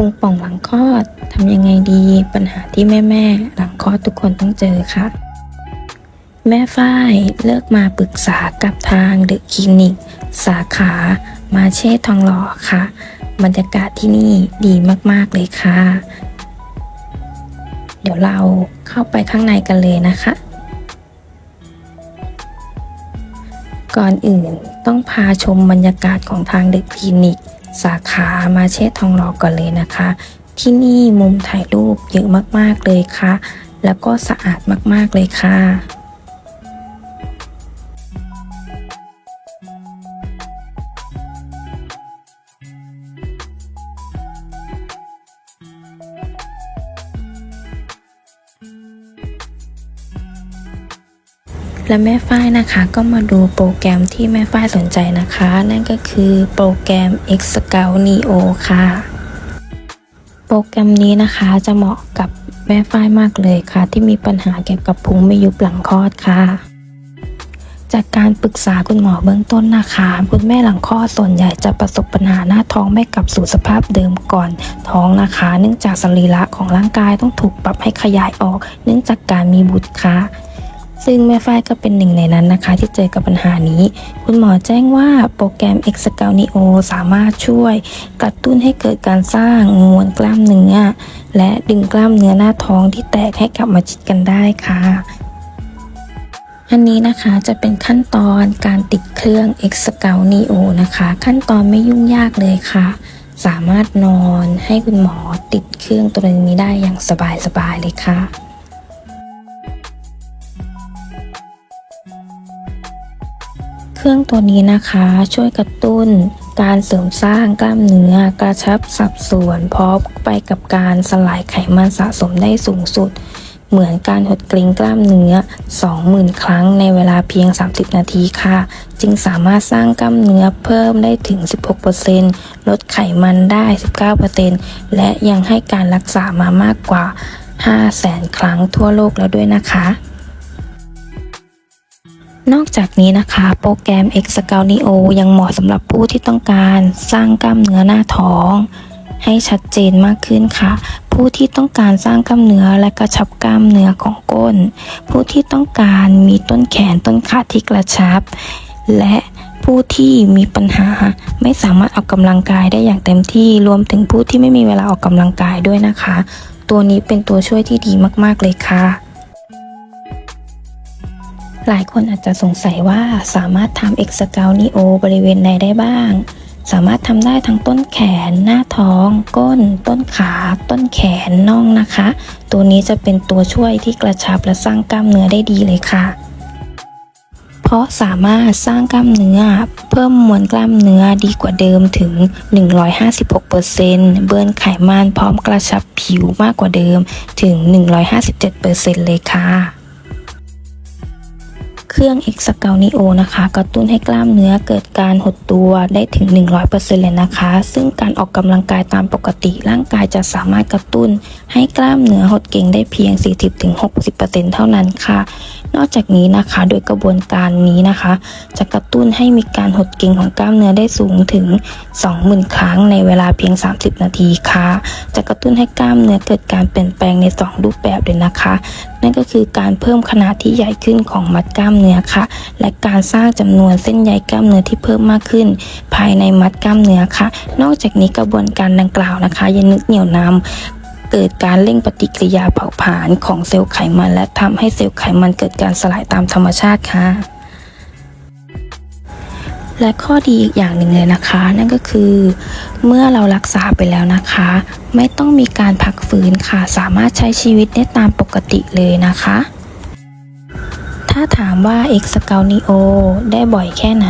พุงป่องหลังคลอดทำยังไงดีปัญหาที่แม่ๆหลังคลอดทุกคนต้องเจอค่ะ แม่ฝ้ายเลิกมาปรึกษากับทางเดอะคลินิก สาขามาเช่ทองหล่อค่ะ บรรยากาศที่นี่ดีมากๆเลยค่ะ เดี๋ยวเราเข้าไปข้างในกันเลยนะคะ ก่อนอื่นต้องพาชมบรรยากาศของทางเดอะคลินิก สาขามาเช่ทองหล่อก่อนเลยนะคะ ที่นี่มุมถ่ายรูปเยอะมากๆเลยค่ะ แล้วก็สะอาดมากๆเลยค่ะ และแม่ฝ้ายนะคะก็มาดูโปรแกรมที่แม่ฝ้ายสนใจนะคะ นั่นก็คือโปรแกรม X Scout Neo ค่ะ โปรแกรมนี้นะคะจะเหมาะกับแม่ฝ้ายมากเลยค่ะ ที่มีปัญหาเกี่ยวกับพุงไม่ยุบหลังคลอดค่ะ จากการปรึกษาคุณหมอเบื้องต้นนะคะ คุณแม่หลังคลอดส่วนใหญ่จะประสบปัญหาหน้าท้องไม่กลับสู่สภาพเดิมก่อนท้องนะคะ เนื่องจากสรีระของร่างกายต้องถูกปรับให้ขยายออก เนื่องจากการมีบุตรค่ะ ซึ่งแม่ฝ้ายก็เป็นหนึ่งในนั้นนะคะ ที่เจอกับปัญหานี้ คุณหมอแจ้งว่าโปรแกรม X c o u t Neo สามารถช่วยกระตุ้นให้เกิดการสร้างมวลกล้ามเนื้อ และดึงกล้ามเนื้อหน้าท้องที่แตกให้กลับมาชิดกันได้ค่ะอันนี้นะคะจะเป็นขั้นตอนการติดเครื่อง X c o u t Neo นะคะ ขั้นตอนไม่ยุ่งยากเลยค่ะ สามารถนอนให้คุณหมอติดเครื่องตัวนี้ได้อย่างสบายๆเลยค่ะ เครื่องตัวนี้นะคะช่วยกระตุ้น การเสริมสร้างกล้ามเนื้อกระชับสัดส่วนพร้อมไปกับการสลายไขมันสะสมได้สูงสุด เหมือนการหดเกร็งกล้ามเนื้อ 20,000 ครั้งในเวลาเพียง 30 นาทีค่ะ จึงสามารถสร้างกล้ามเนื้อเพิ่มได้ถึง 16%ลดไขมันได้ 19%และยังให้การรักษามามากกว่า 500,000 ครั้งทั่วโลกแล้วด้วยนะคะ นอกจากนี้นะคะ โปรแกรม X s c o u t Neo ยังเหมาะสำหรับผู้ที่ต้องการสร้างกล้ามเนื้อหน้าท้อง ให้ชัดเจนมากขึ้นค่ะ ผู้ที่ต้องการสร้างกล้ามเนื้อและกระชับกล้ามเนื้อของก้น ผู้ที่ต้องการมีต้นแขนต้นขาที่กระชับ และผู้ที่มีปัญหาไม่สามารถออกกำลังกายได้อย่างเต็มที่รวมถึงผู้ที่ไม่มีเวลาออกกำลังกายด้วยนะคะ ตัวนี้เป็นตัวช่วยที่ดีมาก ๆ เลยค่ะ หลายคนอาจจะสงสัยว่าสามารถทำ X s c o u t Neo บริเวณใดได้บ้าง สามารถทำได้ทั้งต้นแขน หน้าท้อง ก้น ต้นขา ต้นแขนน่องนะคะ ตัวนี้จะเป็นตัวช่วยที่กระชับและสร้างกล้ามเนื้อได้ดีเลยค่ะ เพราะสามารถสร้างกล้ามเนื้อ เพิ่มมวลกล้ามเนื้อดีกว่าเดิมถึง 156%เบิร์นไขมันพร้อมกระชับผิวมากกว่าเดิมถึง 157%เลยค่ะ เครื่อง X s c o u t Neo นะคะ กระตุ้นให้กล้ามเนื้อเกิดการหดตัวได้ถึง 100%เลยนะคะ ซึ่งการออกกำลังกายตามปกติร่างกายจะสามารถกระตุ้นให้กล้ามเนื้อหดเก่งได้เพียง 40-60%เท่านั้นค่ะนอกจากนี้นะคะ โดยกระบวนการนี้นะคะ จะกระตุ้นให้มีการหดเก่งของกล้ามเนื้อได้สูงถึง 20,000 ครั้งในเวลาเพียง 30 นาทีค่ะ จะกระตุ้นให้กล้ามเนื้อเกิดการเปลี่ยนแปลงใน 2 รูปแบบเลยนะคะ นั่นก็คือการเพิ่มขนาดที่ใหญ่ขึ้นของมัดกล้ามเนื้อค่ะ และการสร้างจำนวนเส้นใยกล้ามเนื้อที่เพิ่มมากขึ้น ภายในมัดกล้ามเนื้อค่ะ นอกจากนี้กระบวนการดังกล่าวนะคะยังนึกเหนี่ยวนำเกิดการเร่งปฏิกิริยาเผาผลาญของเซลล์ไขมัน และทำให้เซลล์ไขมันเกิดการสลายตามธรรมชาติค่ะ และข้อดีอีกอย่างหนึ่งเลยนะคะ นั่นก็คือ เมื่อเรารักษาไปแล้วนะคะ ไม่ต้องมีการพักฟื้นค่ะ สามารถใช้ชีวิตได้ตามปกติเลยนะคะ ถ้าถามว่า X s c o u t Neo ได้บ่อยแค่ไหน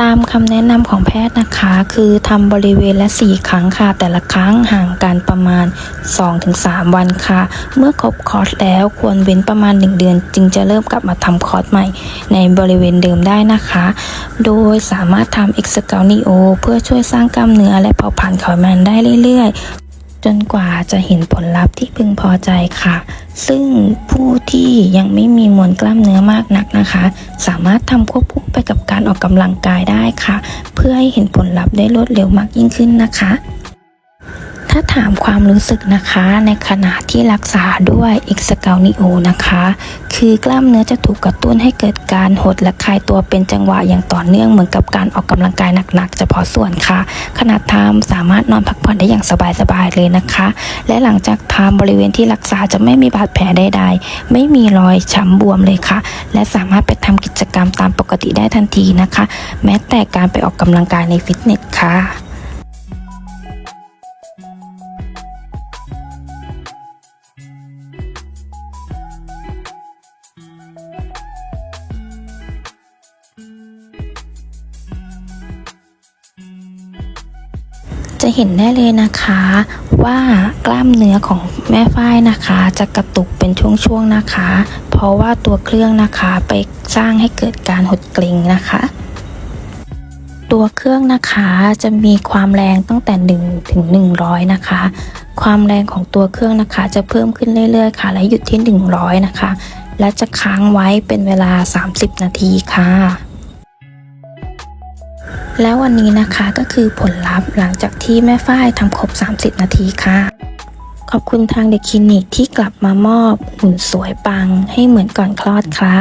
ตามคำแนะนำของแพทย์นะคะ คือทำบริเวณละ 4 ครั้งค่ะ แต่ละครั้งห่างกันประมาณ 2-3 วันค่ะ เมื่อครบคอร์สแล้วควรเว้นประมาณ 1 เดือน จึงจะเริ่มกลับมาทำคอร์สใหม่ ในบริเวณเดิมได้นะคะ โดยสามารถทำเอ็กซ์เกลนิโอเพื่อช่วยสร้างกล้ามเนื้อและเผาผลาญไขมันได้เรื่อยๆ จนกว่าจะเห็นผลลัพธ์ที่พึงพอใจค่ะ ซึ่งผู้ที่ยังไม่มีมวลกล้ามเนื้อมากนักนะคะ สามารถทำควบคู่ไปกับการออกกำลังกายได้ค่ะ เพื่อให้เห็นผลลัพธ์ได้รวดเร็วมากยิ่งขึ้นนะคะ ถ้าถามความรู้สึกนะคะในขณะที่รักษาด้วยเอ็กซ์เกลนิโอนะคะ คือกล้ามเนื้อจะถูกกระตุ้นให้เกิดการหดและคลายตัวเป็นจังหวะอย่างต่อเนื่องเหมือนกับการออกกำลังกายหนักๆเฉพาะส่วนค่ะ ขณะทำสามารถนอนพักผ่อนได้อย่างสบายๆเลยนะคะ และหลังจากทำบริเวณที่รักษาจะไม่มีบาดแผลใดๆ ไม่มีรอยช้ำบวมเลยค่ะ และสามารถไปทำกิจกรรมตามปกติได้ทันทีนะคะ แม้แต่การไปออกกำลังกายในฟิตเนสค่ะ จะเห็นได้เลยนะคะว่ากล้ามเนื้อของแม่ฝ้ายนะคะ จะกระตุกเป็นช่วงๆนะคะ เพราะว่าตัวเครื่องนะคะไปสร้างให้เกิดการหดเกร็งนะคะตัวเครื่องนะคะจะมีความแรงตั้งแต่ 1 ถึง 100 นะคะ ความแรงของตัวเครื่องนะคะ จะเพิ่มขึ้นเรื่อยๆ ค่ะ และหยุดที่ 100 นะคะ และจะค้างไว้เป็นเวลา 30 นาทีค่ะ แล้ววันนี้นะคะก็คือผลลัพธ์หลังจากที่แม่ฝ้ายทำครบ 30 นาทีค่ะ ขอบคุณทางเด็กคลินิกที่กลับมามอบหุ่นสวยปังให้เหมือนก่อนคลอดค่ะ